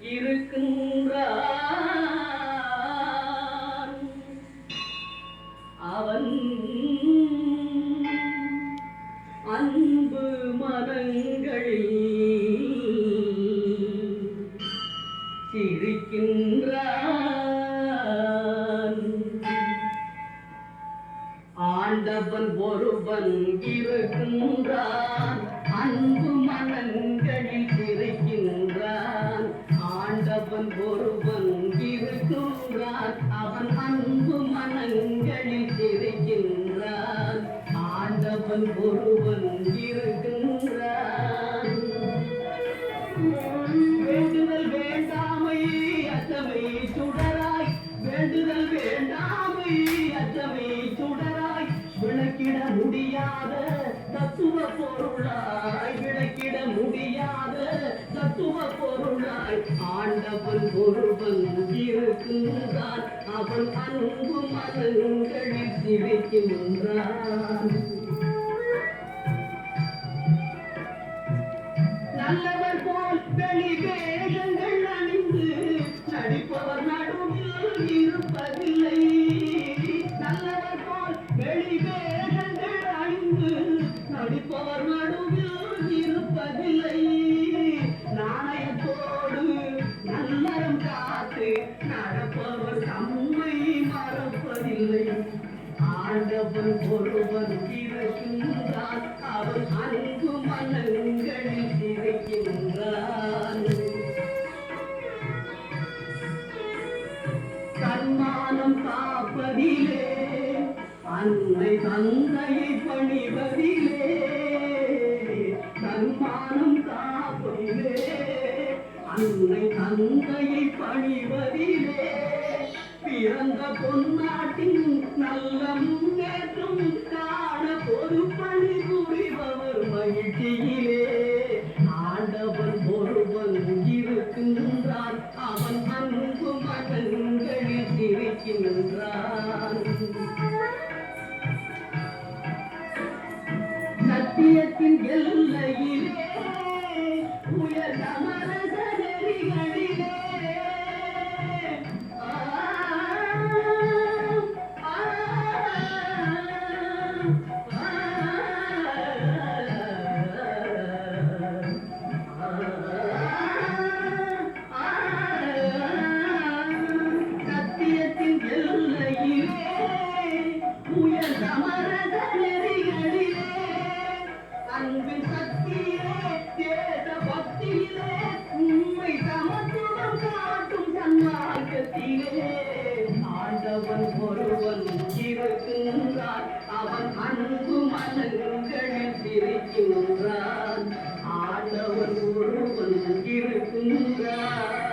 இருக்கின்றான் அவன் அன்பு மனங்களில் சிரிக்கின்றான். ஆண்டவன் ஒருவன் இருக்கின்றான். அன்பு ஆண்டவன் ஒருவன் இருக்கின்றான் அவன் அன்பு மனங்களில் இருக்கின்றான் ஆண்டவன் ஒருவன் இருக்கின்றான் வேண்டுதல் வேண்டாமை அத்தமை சுடராய். வேண்டுதல் வேண்டாமை அத்தமை சுடராய். விளக்கிட முடியாத பொருளாய் ஆண்டவன் ஒருவன் இருக்கின்றான் அவன் அன்பு மனங்களில் சிரிக்கின்றான் நல்லவர் ஆண்டவன் ஒருவன் இருக்கின்றான் அவன் அன்பு மனங்களில் இருக்கின்றான் தன்மானம் காப்பதிலே அன்னை தந்தையை பணிவதிலே தன்மானம் காப்பதிலே அன்னை தந்தையை பணிவதிலே பிறந்த பொன்னாட்டின் நல்ல முன்னேற்றம் காண ஒரு புரிபவர் மகிழ்ச்சியிலே ஆண்டவன் ஒருவன் இருக்கின்றான் அவன் அன்பு மகன்களில் சத்தியத்தின் எல்லையிலே அவன் அன்பு மனங்களில் சிரிக்கின்றான் ஆண்டவன் ஒருவன் இருக்கின்றான்